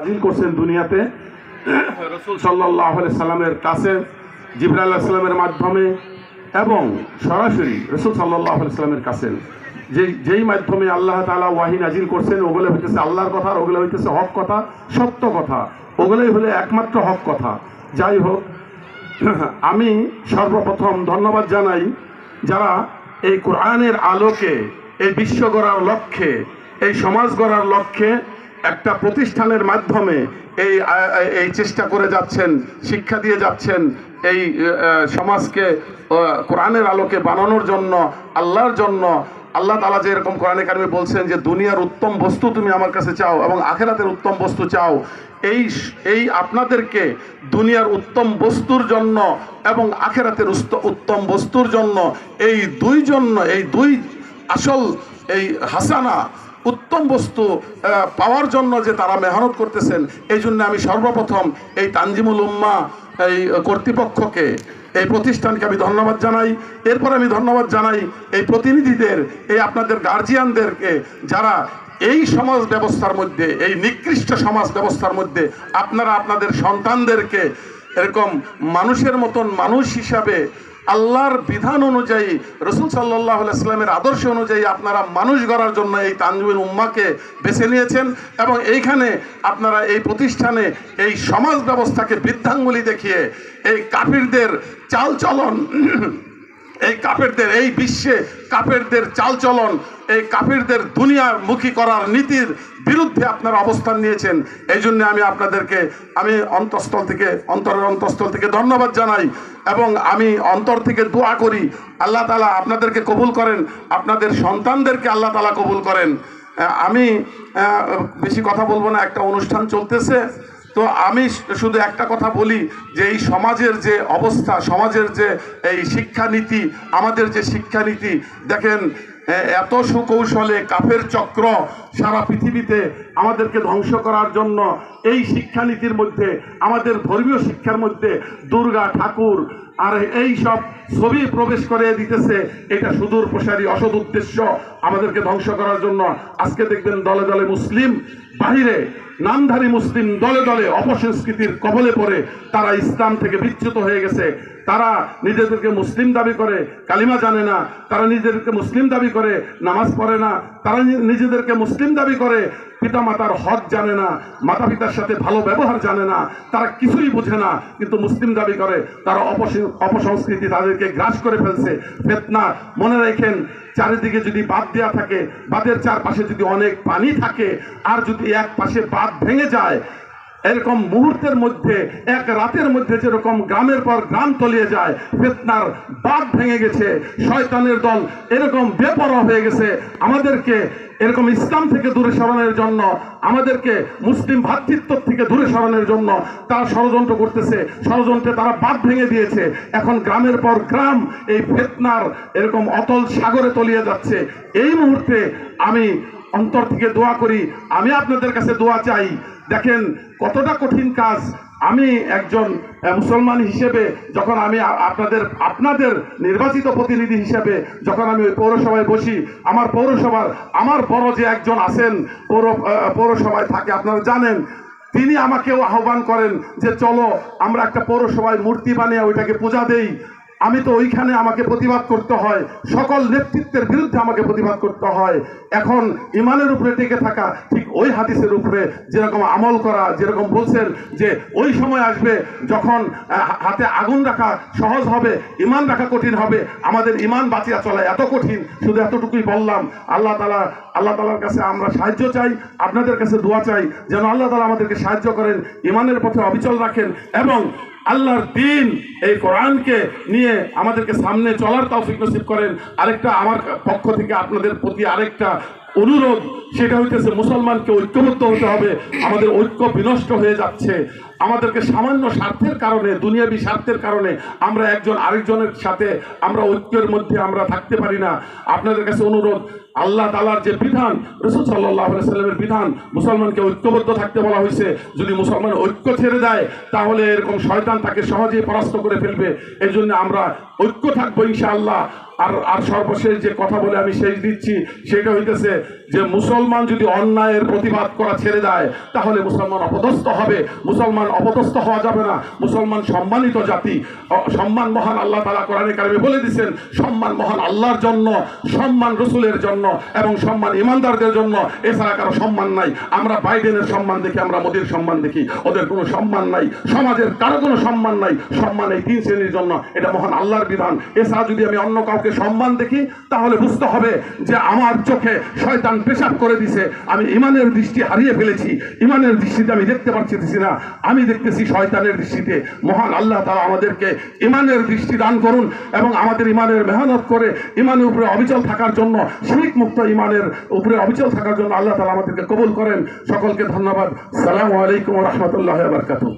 নাজিল করছেন দুনিয়াতে। রসুল সাল্লাহ সাল্লামের কাছে জিবরা আল্লাহ সাল্লামের মাধ্যমে এবং সরাসরি রসুল সাল্লাহ সাল্লামের কাছে। যে যেই মাধ্যমে আল্লাহ তালা ওয়াহিন নাজিল করছেন ওগুলো হইতেছে আল্লাহর কথা আর ওগুলো হইতেছে হক কথা সত্য কথা। ওগুলোই হলে একমাত্র হক কথা। যাই হোক আমি সর্বপ্রথম ধন্যবাদ জানাই যারা এই কোরআনের আলোকে এই বিশ্ব গড়ার লক্ষ্যে এই সমাজ গড়ার লক্ষ্যে একটা প্রতিষ্ঠানের মাধ্যমে এই এই চেষ্টা করে যাচ্ছেন, শিক্ষা দিয়ে যাচ্ছেন, এই সমাজকে কোরআনের আলোকে বানানোর জন্য, আল্লাহর জন্য। আল্লাহ তালা যে এরকম কোরআনে কারিমে বলছেন যে, দুনিয়ার উত্তম বস্তু তুমি আমার কাছে চাও এবং আখেরাতের উত্তম বস্তু চাও। এই এই আপনাদেরকে দুনিয়ার উত্তম বস্তুর জন্য এবং আখেরাতের উত্তম বস্তুর জন্য এই দুই জন্য এই দুই আসল, এই হাসানা উত্তম বস্তু পাওয়ার জন্য যে তারা মেহনত করতেছেন, এই জন্য আমি সর্বপ্রথম এই তানজিমুল উম্মা, এই কর্তৃপক্ষকে, এই প্রতিষ্ঠানকে আমি ধন্যবাদ জানাই। এরপর আমি ধন্যবাদ জানাই এই প্রতিনিধিদের, এই আপনাদের গার্জিয়ানদেরকে যারা এই সমাজ ব্যবস্থার মধ্যে, এই নিকৃষ্ট সমাজ ব্যবস্থার মধ্যে আপনারা আপনাদের সন্তানদেরকে এরকম মানুষের মতন মানুষ হিসাবে আল্লাহর বিধান অনুযায়ী, রসুল সাল্লাহ ইসলামের আদর্শ অনুযায়ী আপনারা মানুষ গড়ার জন্য এই তানজুমিন উম্মাকে বেছে নিয়েছেন এবং এইখানে আপনারা এই প্রতিষ্ঠানে এই সমাজ ব্যবস্থাকে বৃদ্ধাঙ্গুলি দেখিয়ে এই কাফিরদের চালচলন এই কাফেরদের, এই বিশ্বে কাফেরদের চালচলন, এই কাফেরদের দুনিয়ার মুখী করার নীতির বিরুদ্ধে আপনারা অবস্থান নিয়েছেন। এই জন্য আমি আপনাদেরকে, আমি অন্তঃস্থল থেকে, অন্তরের অন্তঃস্থল থেকে ধন্যবাদ জানাই এবং আমি অন্তর থেকে দোয়া করি, আল্লাহ তালা আপনাদেরকে কবুল করেন, আপনাদের সন্তানদেরকে আল্লাহ তালা কবুল করেন। আমি বেশি কথা বলব না, একটা অনুষ্ঠান চলতেছে। তো আমি শুধু একটা কথা বলি যে এই সমাজের যে অবস্থা, সমাজের যে এই শিক্ষানীতি, আমাদের যে শিক্ষানীতি, দেখেন এত সুকৌশলে কাফের চক্র সারা পৃথিবীতে আমাদেরকে ধ্বংস করার জন্য এই শিক্ষানীতির মধ্যে, আমাদের ধর্মীয় শিক্ষার মধ্যে দুর্গা ঠাকুর আর এই সব ছবি প্রবেশ করে দিতেছে, এটা সুদূর প্রসারী অসৎ উদ্দেশ্য। আমাদেরকে ধ্বংস করার জন্য আজকে দেখবেন দলে দলে মুসলিম, বাহিরে নামধারী মুসলিম দলে দলে অপসংস্কৃতির কবলে পড়ে তারা ইসলাম থেকে বিচ্যুত হয়ে গেছে। তারা নিজেদেরকে মুসলিম দাবি করে, কালিমা জানে না, তারা নিজেদেরকে মুসলিম দাবি করে, নামাজ পড়ে না, তারা নিজেদেরকে মুসলিম দাবি করে পিতা মাতার হক জানে না মাতা পিতার সাথে ভালো ব্যবহার জানে না, তারা কিছুই বুঝে না, কিন্তু মুসলিম দাবি করে, তারা অপসং- অপসংস্কৃতি তাদেরকে গ্রাস করে ফেলছে, ফেতনা। মনে রাখেন, চারিদিকে যদি বাদ দেওয়া থাকে বাদের চারপাশে যদি অনেক পানি থাকে, আর যদি এক পাশে বাদ ভেঙে যায় এরকম মুহূর্তের মধ্যে, এক রাতের মধ্যে যেরকম গ্রামের পর গ্রাম তলিয়ে যায়, ফেতনার বাদ ভেঙে গেছে, শয়তানের দল এরকম বেপরোয়া হয়ে গেছে। আমাদেরকে এরকম ইসলাম থেকে দূরে সরানোর জন্য, আমাদেরকে মুসলিম ভ্রাতৃত্ব থেকে দূরে সরানোর জন্য তারা ষড়যন্ত্র করতেছে। ষড়যন্ত্রে তারা বাদ ভেঙে দিয়েছে। এখন গ্রামের পর গ্রাম এই ফেতনার এরকম অতল সাগরে তলিয়ে যাচ্ছে। এই মুহূর্তে আমি অন্তর থেকে দোয়া করি। আমি আপনাদের কাছে দোয়া চাই। দেখেন, কতটা কঠিন কাজ। আমি একজন মুসলমান হিসেবে যখন আমি আপনাদের আপনাদের নির্বাচিত প্রতিনিধি হিসেবে যখন আমি ওই পৌরসভায় বসি, আমার পৌরসভার, আমার বড় যে একজন আছেন, পৌর পৌরসভায় থাকে, আপনারা জানেন, তিনি আমাকেও আহ্বান করেন যে চলো, আমরা একটা পৌরসভায় মূর্তি বানিয়ে ওইটাকে পূজা দেই। আমি তো ওইখানে আমাকে প্রতিবাদ করতে হয়। সকল নেতৃত্বের বিরুদ্ধে আমাকে প্রতিবাদ করতে হয়। এখন ইমানের উপরে টিকে থাকা, ঠিক ওই হাদিসের উপরে যেরকম আমল করা, যেরকম বলছেন যে ওই সময় আসবে যখন হাতে আগুন রাখা সহজ হবে, ইমান রাখা কঠিন হবে। আমাদের ইমান বাঁচিয়া চলা এত কঠিন, শুধু এতটুকুই বললাম, আল্লাহ তালা আল্লাহ তালার কাছে আমরা সাহায্য চাই, আপনাদের কাছে দোয়া চাই, যেন আল্লাহ তালা আমাদেরকে সাহায্য করেন, ইমানের পথে অবিচল রাখেন এবং আল্লাহর দিন এই কোরআনকে নিয়ে আমাদেরকে সামনে চলার তৌফিক নসিব করেন। আরেকটা আমার পক্ষ থেকে আপনাদের প্রতি আরেকটা অনুরোধ, সেটা হইতেছে মুসলমানকে ঐক্যবদ্ধ হতে হবে। আমাদের ঐক্য বিনষ্ট হয়ে যাচ্ছে। আমাদেরকে সামান্য স্বার্থের কারণে, দুনিয়াবি স্বার্থের কারণে আমরা একজন আরেকজনের সাথে আমরা ঐক্যের মধ্যে আমরা থাকতে পারি না। আপনাদের কাছে অনুরোধ আল্লাহ তালার যে বিধান, রসুল সাল্লাহ সাল্লামের বিধান, মুসলমানকে ঐক্যবদ্ধ থাকতে বলা হয়েছে। যদি মুসলমান ঐক্য ছেড়ে দেয়, তাহলে এরকম শয়তান তাকে সহজেই পরাস্ত করে ফেলবে। এই জন্য আমরা ঐক্য থাকব ইনশাআল্লাহ। আর আর সর্বশেষ যে কথা বলে আমি শেষ দিচ্ছি, সেটা হইতেছে যে মুসলমান যদি অন্যায়ের প্রতিবাদ করা ছেড়ে দেয়, তাহলে মুসলমান অপদস্থ হবে। মুসলমান অপদস্থ হওয়া যাবে না। মুসলমান সম্মানিত জাতি সম্মান মহান আল্লাহ তালা কোরআনে কারিমে বলে দিচ্ছেন সম্মান মহান আল্লাহর জন্য, সম্মান রসুলের জন্য এবং সম্মান ইমানদারদের জন্য এছাড়া কারও সম্মান নাই। আমরা বাইডেনের সম্মান দেখি, আমরা মোদীর সম্মান দেখি। ওদের কোনো সম্মান নাই। সমাজের কারও কোনো সম্মান নাই। সম্মান এই তিন শ্রেণির জন্য। এটা মহান আল্লাহর বিধান। এছাড়া যদি আমি অন্য কাউকে সম্মান দেখি, তাহলে বুঝতে হবে যে আমার চোখে শয়তান পেশাব করে দিছে। আমি ইমানের দৃষ্টি হারিয়ে ফেলেছি। ইমানের দৃষ্টিতে আমি দেখতে পারতেছি না। আমি দেখতেছি শয়তানের দৃষ্টিতে। মহান আল্লাহ তারা আমাদেরকে ইমানের দৃষ্টি দান করুন এবং আমাদের ইমানের মেহনত করে ইমানের উপরে অবিচল থাকার জন্য, শিরিক মুক্ত ইমানের উপরে অবিচল থাকার জন্য আল্লাহ তালা আমাদেরকে কবুল করেন। সকলকে ধন্যবাদ। সালামু আলাইকুম রহমতুল্লাহ বারকাতুহ।